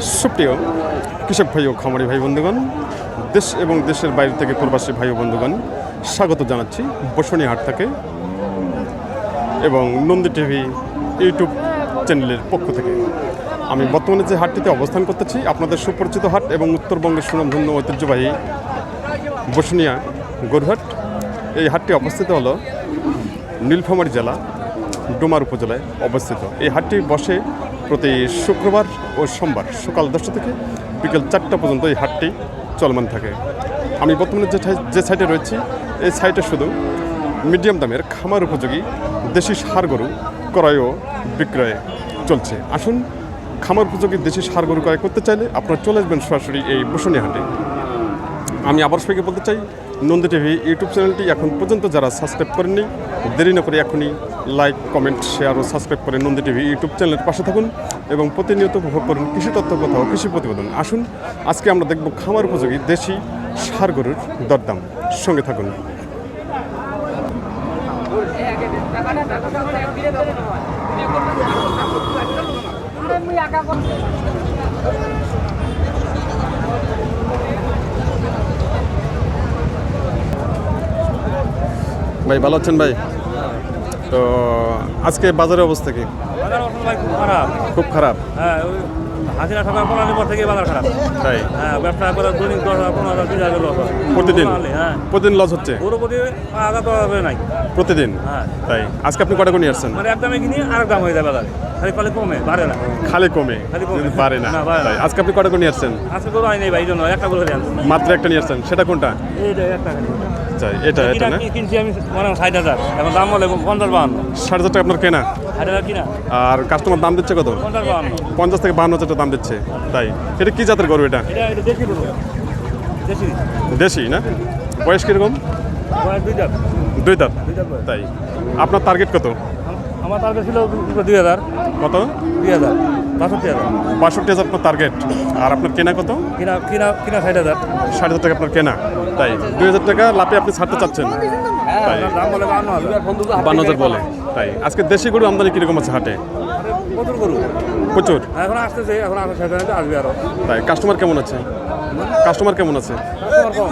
সুপ্রিয় কৃষক ভাই ও খামারি ভাই বন্ধুগণ, দেশ এবং দেশের বাইরে থেকে প্রবাসী ভাই ও বন্ধুগণ, স্বাগত জানাচ্ছি বসুনি হাট থেকে এবং নন্দী টিভি ইউটিউব চ্যানেলের পক্ষ থেকে। আমি বর্তমানে যে হাটটিতে অবস্থান করতেছি, আপনাদের সুপরিচিত হাট এবং উত্তরবঙ্গের সুনামধন্য ঐতিহ্যবাহী বসুনিয়া গরুহাট। এই হাটটি অবস্থিত হলো নীলফামারী জেলা, ডোমার উপজেলায় অবস্থিত। এই হাটটি বসে প্রতি শুক্রবার ও সোমবার সকাল দশটা থেকে বিকেল চারটা পর্যন্ত এই হাটটি চলমান থাকে। আমি বর্তমানে যে যে সাইটে রয়েছি, এই সাইটে শুধু মিডিয়াম দামের খামার উপযোগী দেশি সার গরু ক্রয় ও বিক্রয়ে চলছে। আসুন, খামার উপযোগী দেশি সার গরু ক্রয় করতে চাইলে আপনারা চলে আসবেন সরাসরি এই বসুনি হাটে। আমি আবার সবাইকে বলতে চাই নন্দী টিভি ইউটিউব চ্যানেলটি এখন পর্যন্ত যারা সাবস্ক্রাইব করেননি, দেরি না করে এখনই লাইক কমেন্ট শেয়ার ও সাবস্ক্রাইব করে নন্দী টিভি ইউটিউব চ্যানেলের পাশে থাকুন এবং প্রতিনিয়ত উপভোগ করুন কৃষি তথ্য, কথা ও কৃষি প্রতিবেদন। আসুন, আজকে আমরা দেখব খামার উপযোগী দেশি সার গরুর দরদাম। সঙ্গে থাকুন। ভাই ভালো আছেন ভাই? তো আজকে বাজারের অবস্থা কি? বাজার অবস্থা ভাই খুব খারাপ। খুব খারাপ? হ্যাঁ হাজিরা পর থেকে বাজার খারাপ। তাই? হ্যাঁ ব্যবসা করে দৈনিক দশ হাজার পনেরো হাজার বিশ হাজার লস প্রতিদিন? কোনো হ্যাঁ। প্রতিদিন লস হচ্ছে? তো হবে নাই। প্রতিদিন? হ্যাঁ। তাই? আজকে আপনি কটা করে নিয়ে আসছেন? মানে কিনি আর দাম হয়ে যায় বাজারে। খালি খালি কমে বাড়ে না। খালি কমে? খালি কমে। না? আজকে আপনি কটা আসছেন? আজকে গরু ভাই জন্য একটা গরু মাত্র একটা নিয়ে আসছেন। সেটা কোনটা? এইটা একটা খালি চাই এটা এটা না? কিনছি আমি মনে ষাট হাজার। এখন দাম বলে পঞ্চাশ বাহান্ন। সাড়ে হাজার টাকা আপনার কেনা? ষাট হাজার কিনা। আর কাস্টমার দাম দিচ্ছে কত? পঞ্চাশ বাহান্ন। পঞ্চাশ থেকে বাহান্ন হাজার টাকা দাম দিচ্ছে। তাই এটা কি জাতের গরু এটা? দেশি না? বয়স কীরকম? দুই দাঁত। তাই আপনার টার্গেট কত? আমার টার্গেট ছিল দুই হাজার। কত? দুই হাজার। বাষট্টি হাজার। বাষট্টি হাজার আপনার টার্গেট আর আপনার কেনা কত? কিনা কিনা কিনা ষাট হাজার। ষাট হাজার টাকা আপনার কেনা। তাই দুই হাজার টাকা লাভে আপনি ছাড়তে চাচ্ছেন। তাই। দাম বলে বান্ন হাজার বলে। তাই আজকে দেশি গরু আমদানি কীরকম আছে হাটে? প্রচুর গরু। প্রচুর। এখন আসতেছে এখন আসবে আরও। তাই কাস্টমার কেমন আছে? কাস্টমার কেমন আছে? কাস্টমার কম।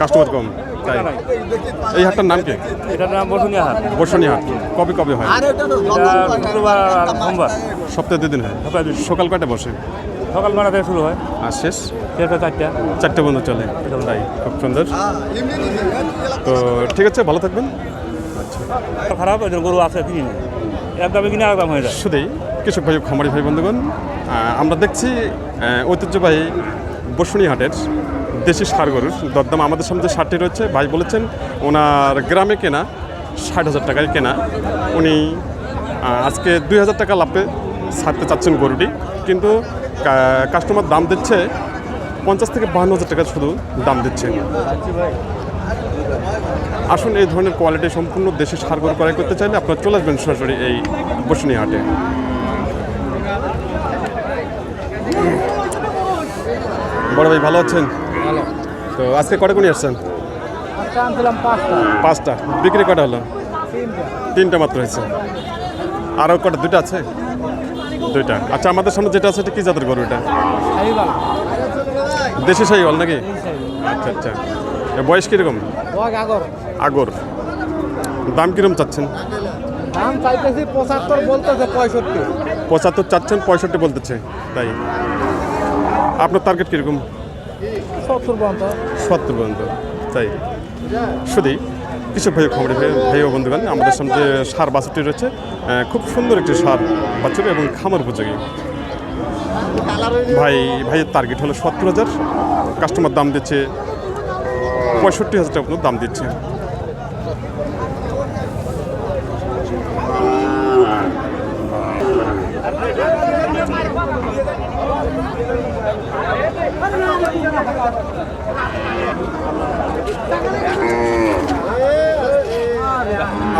কাস্টমার কম। তাই। এই হাটটার নাম কি? এটার নাম বসুনিয়া হাট বর্ষণী হাট কবে কবে হয়? এটা শুক্রবার আর সোমবার। সপ্তাহে দুদিন হয়। সকাল সকাল কয়টা বসে? সকাল নটা থেকে শুরু হয়। আর শেষ? হয় চারটা। চারটে বন্ধু চলে। তাই খুব সুন্দর। তো ঠিক আছে ভালো থাকবেন। আচ্ছা। খারাপ গরু আছে কিনি নি। এক দামে কিনে এক দাম হয়ে যায়। শুধুই কৃষক ভাই খামারি ভাই বন্ধুগণ আমরা দেখছি ঐতিহ্যবাহী বসুনি হাটের দেশি সার গরুর দরদাম আমাদের সামনে যে সারটি রয়েছে, ভাই বলেছেন ওনার গ্রামে কেনা, ষাট হাজার টাকায় কেনা। উনি আজকে দুই হাজার টাকা লাভে ছাড়তে চাচ্ছেন গরুটি। কিন্তু কাস্টমার দাম দিচ্ছে পঞ্চাশ থেকে বাহান্ন হাজার টাকা শুধু দাম দিচ্ছে। আসুন এই ধরনের কোয়ালিটি সম্পূর্ণ দেশি সার গরু ক্রয় করতে চাইলে আপনারা চলে আসবেন সরাসরি এই বসুনি হাটে। বড় ভাই ভালো আছেন? ভালো। তো আজকে কটা গুণি আসছেন? পাঁচটা। বিক্রি কটা হলো? তিনটা। মাত্র হয়েছে। আরও কটা দুইটা আছে? দুইটা। আচ্ছা আমাদের সামনে যেটা আছে এটা কি জাতের গরু এটা? দেশি সাইওয়াল নাকি? আচ্ছা আচ্ছা। বয়স কীরকম? আগর। আগর। দাম কীরকম চাচ্ছেন? দাম চাইতেছি পঁচাত্তর বলতেছে পঁয়ষট্টি। পঁচাত্তর চাচ্ছেন পঁয়ষট্টি বলতেছে। তাই। আপনার টার্গেট কীরকম? সত্তর তাই। শুধুই কৃষক ভাই, খবর ভাই ও বন্ধুগণ, আমাদের সামনে যে সার বাছুরটি রয়েছে খুব সুন্দর একটি সার বাছুর এবং খামার উপযোগী। ভাই, ভাইয়ের টার্গেট হলো সত্তর হাজার। কাস্টমার দাম দিচ্ছে পঁয়ষট্টি হাজার টাকা দাম দিচ্ছে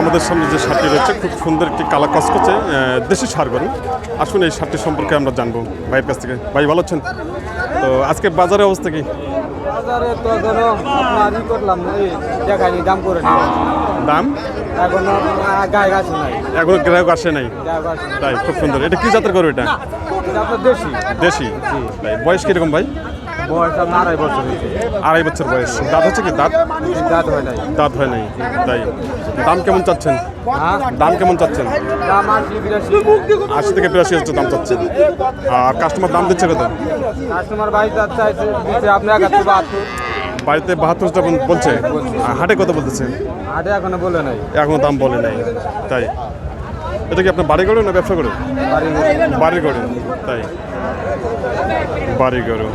আমাদের সামনে যে সারটি রয়েছে খুব সুন্দর একটি কালা কসকচে আহ, দেশি সার গরু। আসুন এই সারটি সম্পর্কে আমরা জানব ভাইয়ের কাছ থেকে। ভাই ভালো আছেন? তো আজকে বাজারের অবস্থা কি? বাজারে তো ধরো আপনার ই করলাম দেখাইনি দাম করে দাম? এখন গায়ে গাছ নাই। এখনও গ্রাহক আসে নাই? তাই খুব সুন্দর। এটা কি জাতের গরু এটা? এটা দেশি। দেশি? তাই বয়স কীরকম ভাই? বয়স আপনার আড়াই বছর হয়েছে। আড়াই বছর বয়স। দাঁত হচ্ছে কি? দাঁত? দাঁত হয় নাই। দাঁত হয় নাই। তাই দাম কেমন চাচ্ছেন? হ্যাঁ? দাম কেমন চাচ্ছেন? আশি থেকে বিরাশি হচ্ছে দাম চাচ্ছেন। আর কাস্টমার দাম দিচ্ছে কত? কাস্টমার বাহাত্তর। বাড়িতে বাহাত্তর যখন বলছে হাটে কত বলতেছে? হাটে এখনও বলে নাই। এখনও দাম বলে নাই। তাই। এটা কি আপনার বাড়ি গড়ে না ব্যবসা করে? বাড়ি গড়ে তাই। বাড়ি গরু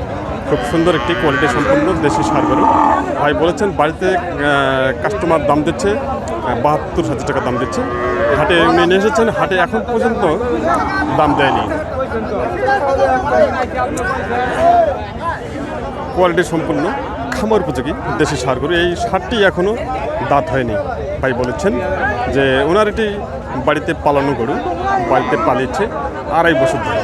খুব সুন্দর একটি কোয়ালিটি সম্পন্ন দেশি সার গরু। ভাই বলেছেন বাড়িতে কাস্টমার দাম দিচ্ছে বাহাত্তর হাজার টাকা দাম দিচ্ছে। হাটে উনি নিয়ে এসেছেন, হাটে এখন পর্যন্ত দাম দেয়নি। কোয়ালিটি সম্পন্ন, খামার উপযোগী দেশি সার গরু। এই সারটি এখনও দাঁত হয়নি। ভাই বলেছেন যে ওনার এটি বাড়িতে পালানো গরু, বাড়িতে পালিয়েছে আড়াই বছর ধরে।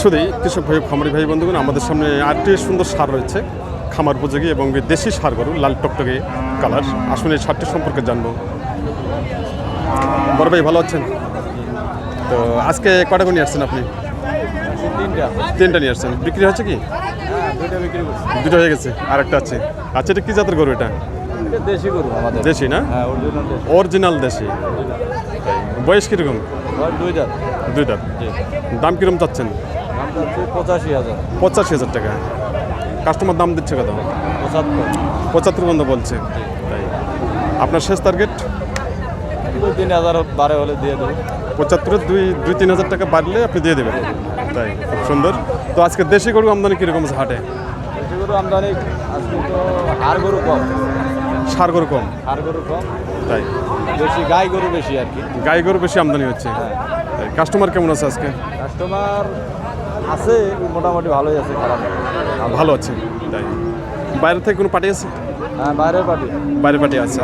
শুধুই কৃষক ভাই খামারি ভাই বন্ধুগণ আমাদের সামনে আরেকটি সুন্দর সার রয়েছে খামার উপযোগী এবং দেশি সার গরু লাল টকটকে কালার। আসুন এই সারটি সম্পর্কে জানব। বড় ভাই ভালো আছেন? তো আজকে কটা করে নিয়ে আসছেন আপনি? তিনটা। নিয়ে আসছেন। বিক্রি হচ্ছে কি? হ্যাঁ দুটো হয়ে গেছে আর একটা আছে। আচ্ছা এটা কি জাতের গরু এটা? এটা দেশি গরু আমাদের। দেশি না? হ্যাঁ অরিজিনাল দেশি। অরিজিনাল দেশি। বয়স কীরকম? দুই দাঁত। দুই দাঁত। দাম কীরকম চাচ্ছেন? দাম পঁচাশি হাজার। পঁচাশি হাজার টাকা। কাস্টমার দাম দিচ্ছে কত? পঁচাত্তর। পঁচাত্তর পর্যন্ত বলছে। তাই। আপনার শেষ টার্গেট দুই তিন হাজার বারে হলে দিয়ে দেবো। পঁচাত্তরের দুই দুই তিন হাজার টাকা বাড়লে আপনি দিয়ে দেবেন। তাই খুব সুন্দর। তো আজকে দেশি গরু আমদানি কীরকম আছে হাটে? দেশি গরু আমদানি আজকে তো হাড় গরু কম। সার গরু কম। হাড় গরু কম। তাই। বেশি গাই গরু বেশি আর কি। গাই গরু বেশি আমদানি হচ্ছে। তাই কাস্টমার কেমন আছে আজকে? কাস্টমার আছে মোটামুটি ভালোই আছে খারাপ ভালো আছে। তাই। বাইরে থেকে কোনো পার্টি আছে? হ্যাঁ বাইরের পার্টি। বাইরে পার্টি আছে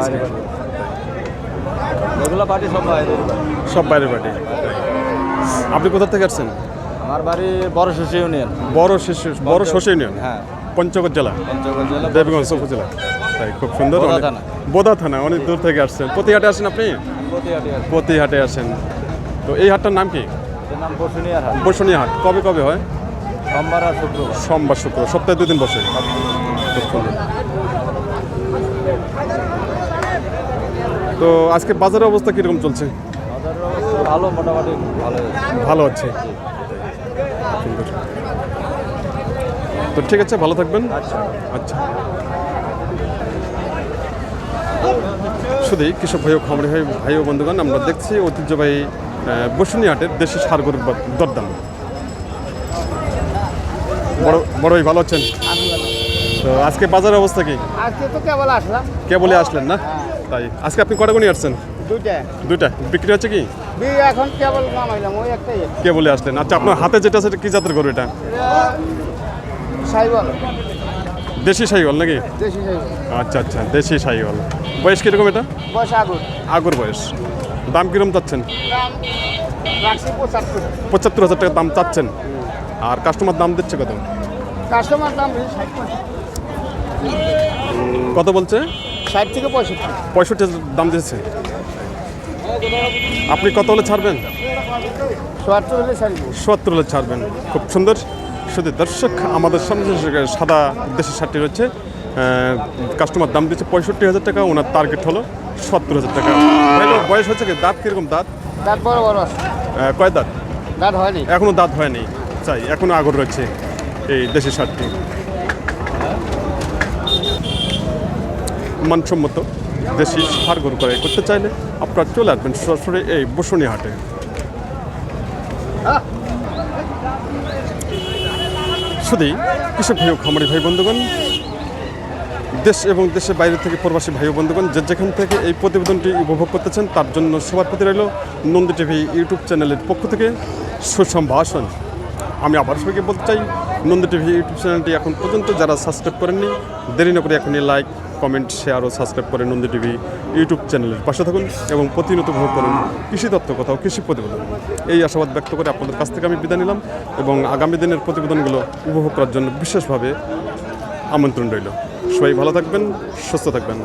এগুলো পার্টি। সব বাইরের সব বাইরে পার্টি। আপনি কোথা থেকে আসছেন? আমার বাড়ি বড় শশী ইউনিয়ন। বড় শিশু বড় শশী ইউনিয়ন? হ্যাঁ। পঞ্চগড় জেলা। পঞ্চগড় জেলা দেবগঞ্জ উপজেলা। তাই খুব সুন্দর বোদা থানা। অনেক দূর থেকে আসছেন। প্রতি হাটে আসেন আপনি? প্রতিহাটি প্রতি হাটে আসেন। তো এই হাটটার নাম কি? বসুনিয়া হাট। কবে কবে হয়? সোমবার আর শুক্রবার। সোমবার শুক্র সপ্তাহে দুদিন বসে। তো আজকে বাজারের অবস্থা কীরকম চলছে? ভালো মোটামুটি ভালো। ভালো আছে। তো ঠিক আছে ভালো থাকবেন। আচ্ছা। আচ্ছা। শুধুই কৃষক ভাই ও খামারি ভাই ভাই ও বন্ধুগণ আমরা দেখছি ঐতিহ্যবাহী আহ, বসুনি হাটের দেশি সার গরুর দরদাম। বড় বড় ভাই ভালো আছেন তো আজকে বাজারের অবস্থা কি? আজকে তো কেবল আসলাম। কেবলই আসলেন না? তাই আজকে আপনি কটা গুণি আসছেন? দুইটা। দুইটা। বিক্রি হচ্ছে কি? এখন কেবল নামাইলাম ওই একটাই কেবলে আসলেন। আচ্ছা আপনার হাতে যেটা এটা কি জাতের গরু এটা? সাইবল দেশি সাইওয়াল নাকি? দেশি আচ্ছা আচ্ছা দেশি সাইওয়াল বয়স কীরকম এটা? বয়স আগর। বয়স। দাম কিরম চাচ্ছেন? পঁচাত্তর। হাজার টাকা দাম চাচ্ছেন। আর কাস্টমার দাম দিচ্ছে কত? কাস্টমার দাম কত বলছে? ষাট থেকে পঁয়ষট্টি। পঁয়ষট্টি হাজার দাম দিচ্ছে আপনি কত হলে ছাড়বেন? সত্তর হলে ছাড়বেন। খুব সুন্দর। শুধু দর্শক আমাদের সামনে যে সাদা দেশের শার্টটি রয়েছে কাস্টমার দাম দিচ্ছে পঁয়ষট্টি হাজার টাকা ওনার টার্গেট হলো সত্তর হাজার টাকা। বয়স হচ্ছে কি? দাঁত কীরকম দাঁত? দাঁত বড় বড়। কয় দাঁত? দাঁত হয়নি। এখনও দাঁত হয়নি। চাই এখনও আগর রয়েছে এই দেশি শার্টটি মানসম্মত দেশি সার গরু করতে চাইলে আপনারা চলে আসবেন সরাসরি এই বসুনি হাটে শুধুই কৃষক ভাই খামারি ভাই বন্ধুগণ, দেশ এবং দেশের বাইরে থেকে প্রবাসী ভাই বন্ধুগণ, যে যেখান থেকে এই প্রতিবেদনটি উপভোগ করতেছেন, তার জন্য সবার প্রতি রইল নন্দী টিভি ইউটিউব চ্যানেলের পক্ষ থেকে সুসম্ভাষণ। আমি আবার সবাইকে বলতে চাই, নন্দী টিভি ইউটিউব চ্যানেলটি এখন পর্যন্ত যারা সাবস্ক্রাইব করেননি, দেরি না করে এখনই লাইক কমেন্ট শেয়ার ও সাবস্ক্রাইব করে নন্দী টিভি ইউটিউব চ্যানেলের পাশে থাকুন এবং প্রতিনিয়ত উপভোগ করুন কৃষি তত্ত্ব কথা কৃষি প্রতিবেদন। এই আশাবাদ ব্যক্ত করে আপনাদের কাছ থেকে আমি বিদায় নিলাম এবং আগামী দিনের প্রতিবেদনগুলো উপভোগ করার জন্য বিশেষভাবে আমন্ত্রণ রইল। সবাই ভালো থাকবেন, সুস্থ থাকবেন।